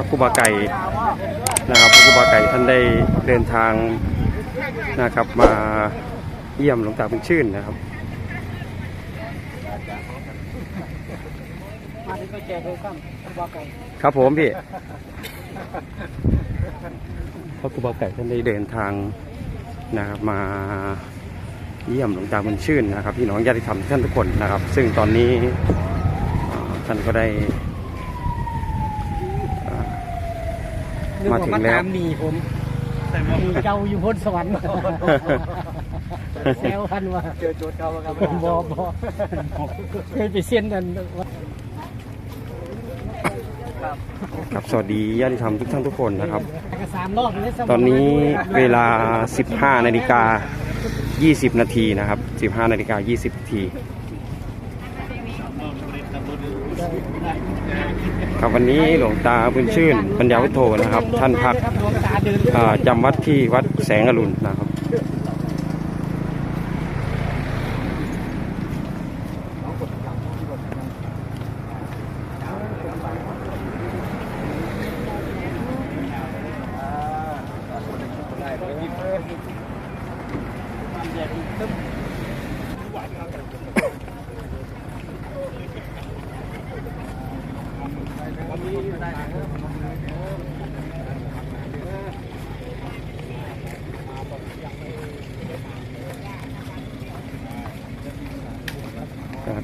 ระครูบาไก่นะครับพระครูบาไก่ท่านได้เดินทางนะครับมาเยี่ยมหลวงตาบุญชื่นนะครับครับผมพี่พระครูบาไก่ท่านได้เดินทางนะครับมาเยี่ยมหลวงตาบุญชื่นนะครับพี่น้องญาติธรรมท่านทุกคนนะครับ ซึ่งตอนนี้ท่านก็ได้อ่า นึก มาว่าถึงมาแล้ว ตามหนีผมหนีเจ้าอยู่พ้นสวรรค์แซวพันว่าเจอโจทย์เก่าครับบอบอเคยไปเซียนกันครับสวัสดีญาติธรรมทุกท่านทุกคนนะครับก็สามรอบเลยตอนนี้เวลา 15นาฬิกา20 นาทีนะครับ 15นาฬิกา20นาที ครับวันนี้หลวงตาบุญชื่นปัญญาวุฒโธนะครับ ท่านพักจำวัดที่วัดแสงอรุณนะครับ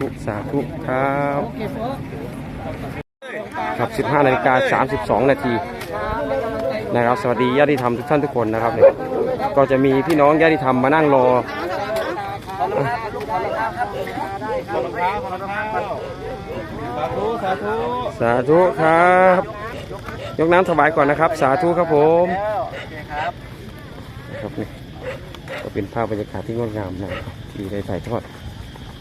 ธุสาธุครับครับ 15นาฬิกา32 นาทีนะครับ สวัสดีญาติธรรมทุกท่านทุกคนนะครับเนี่ยก็จะมีพี่น้องญาติธรรมมานั่งรอสาธุสาธุสาธุครับ ยกน้ำถวายก่อนนะครับ สาธุครับผมครับครับนี่ก็เป็นภาพบรรยากาศที่งดงามนะครับที่ได้ถ่ายทอด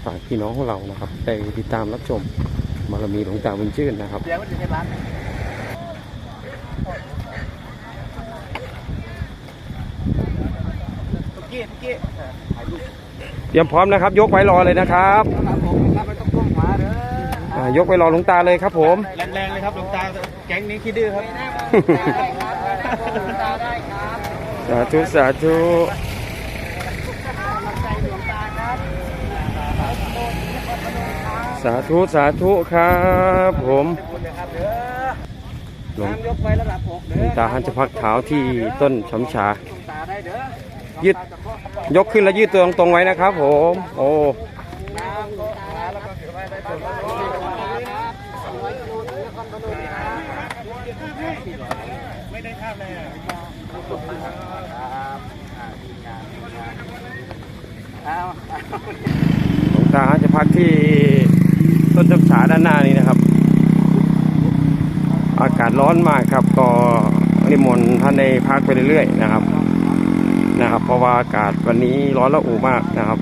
ฝากพี่น้องของเรานะครับได้ติดตามรับชมบารมีหลวงตาบุญชื่นนะครับเดี๋ยวมันอยู่ในร้านตุ๊กกี้ตุ๊กกี้ถ่ายรูปเตรียมพร้อมนะครับ ยกไว้รอเลยนะครับครับผมครับไม่ต้องก้มขวาเด้ออ่ายกไว้รอหลวงตาเลยครับผมแรงๆเลยครับหลวงตาแก๊งนี้ขี้ดื้อครับสาธุสาธุ สาธุสาธุครับผมคุณนะครับเด้อหลวงน้ำยกไว้ระดับอกหลเด้วองตาหันจะพักเท้าที่ต้นฉำชาหลวงตาได้เด้อยืดยกขึ้นแล้วยืดตัวตรงๆไว้นะครับผม โอ้น้ำยกขาแล้วก็ถือไว้ได้ตัวไม่ได้ข้ามเลยครับเอาหลวงตาจะพักที่ ต้นฉำชาด้านหน้านี้นะครับ อากาศร้อนมากครับ ก็นิมนต์ท่านได้พักไปเรื่อยๆนะครับ นะครับ เพราะว่าอากาศวันนี้ร้อนละอุมากนะครับ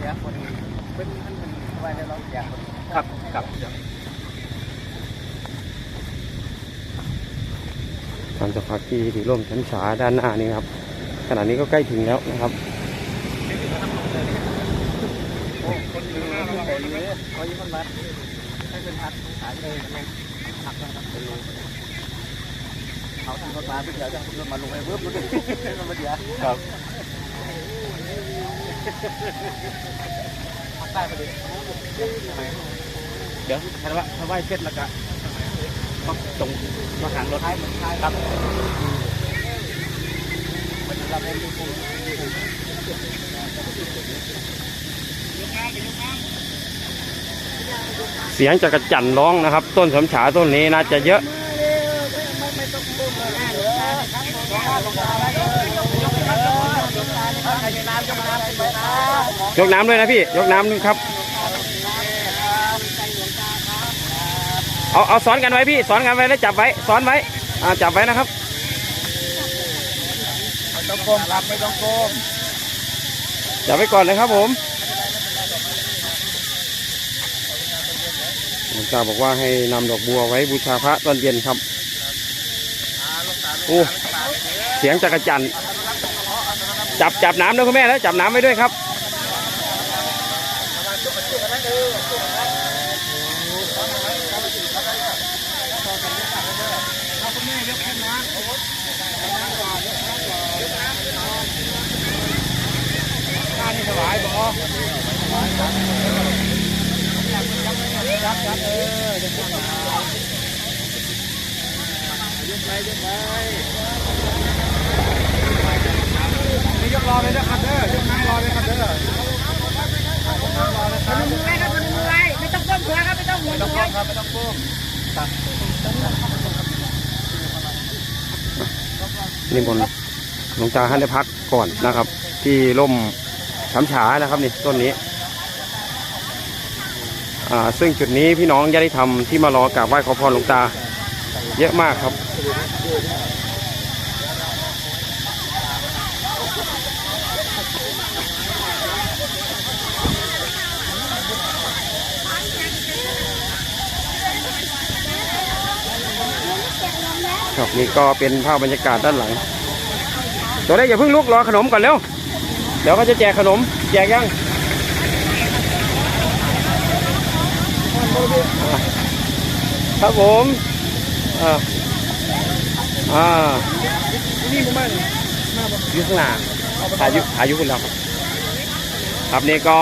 เดี๋ยวคนเป็นมันเป็นไว้ในรถแกครับครับท่านจะพักที่ที่ร่มชั้นฉาด้านหน้านี้ครับ ขณะนี้ก็ใกล้ถึงแล้วนะครับ คนถึงห น้าเราคนเลยเขายิ้มมันมัดให้เป็นพัดขายเลยทำไมผักนะครับไปลงเขาทำรถมาเดี๋ยวจะรถมาลงไปเวิร์บรถมันมาเดียวครับพักได้พอดีเดี๋ยวถ้าว่าถ้าไหวเสร็จแล้วก็ก็ตรงมาหางรถครับมันจะรับให้ดู เสียงจากระจันร้องนะครับ ต้นสำฉาต้นนี้น่าจะเยอะยกน้ำด้วยนะพี่ ยกน้ำด้วยครับ เอาเอาซ้อนกันไว้พี่ซ้อนกันไว้แล้วจับไว้ซ้อนไว้อ่าจับไว้นะครับไม่ต้องก้มครับไม่ต้องก้มจับไว้ก่อนเลยครับผม หลวงตาบอกว่าให้นำดอกบัวไว้บูชาพระตอนเย็นครับโอ้เสียงจักรจันจับจับน้ำนะคุณแม่แล้วจับน้ำไว้ด้วยครับถวายบ่ นี่ยกรอเลยนะครับเด้อยกนั่งรอเลยครับเด้อพนมมือไว้ครับมือไว้ไม่ต้องก้มหัวครับไม่ต้องหัวไม่ต้องเลก้ยมครับไม่ต้องก้มนิมนต์หลวงตาให้ได้พักก่อนนะครับ ที่ร่มช้ำฉานะครับนี่ต้นนี้ ซึ่งจุดนี้พี่น้องญาติธรรมที่มารอกราบไหว้ขอพรหลวงตา เยอะมากครับ ครับนี่ก็เป็นภาพบรรยากาศด้านหลัง ตัวได้อย่าเพิ่งลุกรอขนมก่อนเร็ว เดี๋ยวเขาจะแจกขนม แจกยังอะ ครับผมอ่าอ่านี่มึงมาเลยยุ่งหน้าอายุอายุคุณแล้วครับ ครับนี่ก็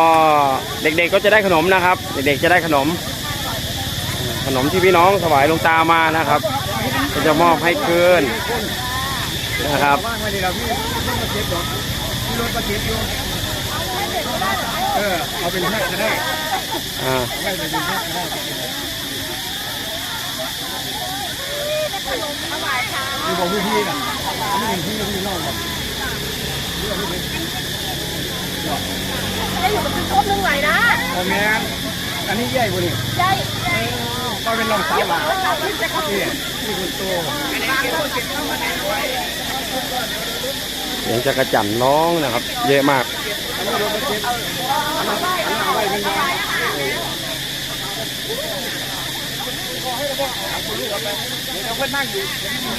เด็กๆก็จะได้ขนมนะครับ เด็กๆจะได้ขนม ขนมที่พี่น้องถวายลงตามานะครับก็จะมอบให้คืนนะครับเอาเก็บดอกพี่รถมาเอาเป็นแพ็คก็ได้ อ่าเอาไว้เป็นพ็คก็ได้นี่บอกพี่พี่น่ะอันนี้เป็นพี่พี่น้องแบบจะอยู่กับพี่ครบนึงไหวนะโอ้แมนอันนี้ใหญ่กว่านี่ใช่ใช่ก็เป็นรองสาวหลานจะเข้านี่นี่คุณโตเสียงจักรจั่นร้องนะครับ เยอะมาก เพื่อนนั่งอยู่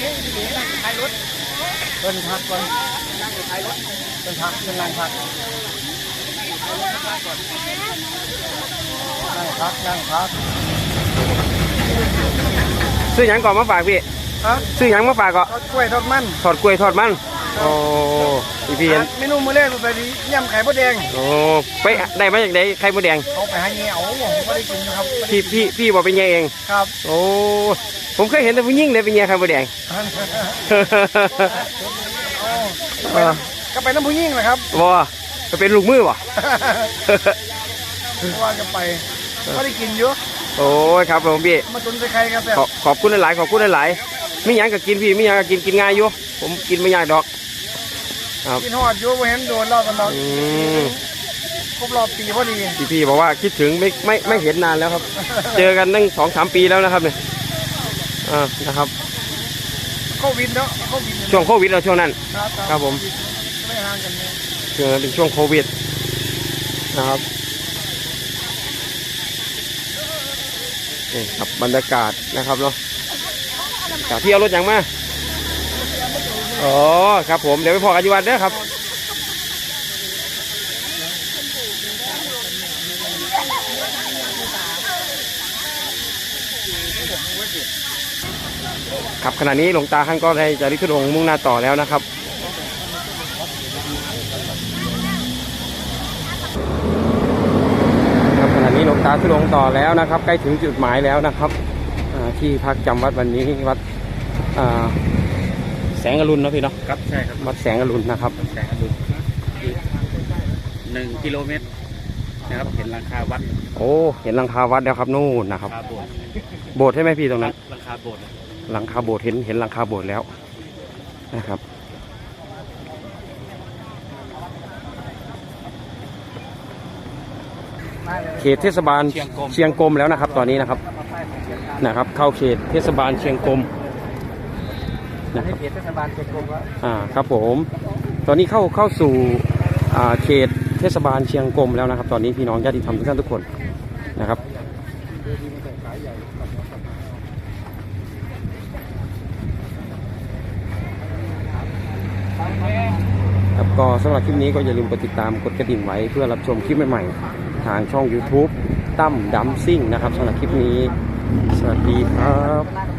นี่นี่นั่งอยู่ท้ายรถเพิ่นพักก่อนนั่งอยู่ท้ายรถเพิ่นพักเพิ่นนั่งพักนั่งพักนั่งพักซื้อหยังก่อนมาฝากพี่ ฮะ ซื้อหยังมาฝากก่อนทอดกล้วยทอดมันทอดกล้วยทอดมัน โอ้พี่พี่เห็นเมนูมื้อแรกไปดียำไข่มดแดงโอ้ไปได้มาจากไหนไข่มดแดงเอาไปหาเงี้ยเอาผมไม่ได้กินนะครับพี่พี่พี่บอกเป็นไงเองครับ โอ้ผมเคยเห็นแต่ผู้หญิงเลยเป็นไงไข่มดแดงเออก็ไปน้ำผู้ยิ่งนะครับว่าจะเป็นลูกมือวะว่ากันไปไม่ได้กินเยอะโอ้ยครับผมพี่มาตุนใส่ไข่ครับแต่ขอขอบคุณหลายๆขอบคุณหลายๆไม่หยังก็กินพี่ไม่หยังก็กินกินง่ายอยู่ผมกินไม่ยากดอก ครับกินหอดอยู่บ่เห็นโดนเล่ากันดอกอืมครบรอบปีพอดีพี่พี่บอกว่าคิดถึงไม่ไม่ไม่เห็นนานแล้วครับ เจอกันตั้งสองสามปีแล้วนะครับเนี่ยอ่านะครับ โควิดเนาะโควิดช่วงโควิดเราช่วงนั้น ครับครับผม ไม่ห่างกันเลยช่วงนั้นเป็นช่วงโควิดนะครับนี่ครับบรรยากาศนะครับเนาะจากที่เอารถอย่างมา อ๋อครับผมเดี๋ยวไปพอกันอยู่วันเด้อครับครับขณะนี้หลวงตาท่านก็ได้จะริทุรงค์มุ่งหน้าต่อแล้วนะครับ ครับขณะนี้หลวงตาทุรงค์ต่อแล้วนะครับ ใกล้ถึงจุดหมายแล้วนะครับที่พักจำวัดวันนี้วัดอ่า สงอรุณเนาะพี่เนาะครับใช่ครับวัดแสงอรุณนะครับแสงอรุณหนึ่งกิโลเมตรนะครับเห็นราคาวัด โอ้เห็นหลังคาวัดแล้วครับนู่นนะครับราคาโบสถ์โบสถ์ใช่ไหมพี่ตรงนั้นราคาโบสถ์หลังคาโบสถ์เห็นเห็นหลังคาโบสถ์แล้วนะครับเขตเทศบาลเชียงกงเชียงกรมแล้วนะครับ ตอนนี้นะครับนะครับ เข้าเขตเทศบาลเชียงกรม นะให้เขตเทศบาลเชียงกงว่าอ่าครับผม ตอนนี้เข้าเข้าสู่อ่าเขตเทศบาลเชียงกรมแล้วนะครับ ตอนนี้พี่น้องญาติธรรมทุกท่านทุกคนนะครับครับก็สำหรับคลิปนี้ก็อย่าลืมกดติดตามกดกระดิ่งไว้เพื่อรับชมคลิปใหม่ๆ ทางช่อง YouTube ตั้มดัมซิ่งนะครับสำหรับคลิปนี้ สวัสดีครับ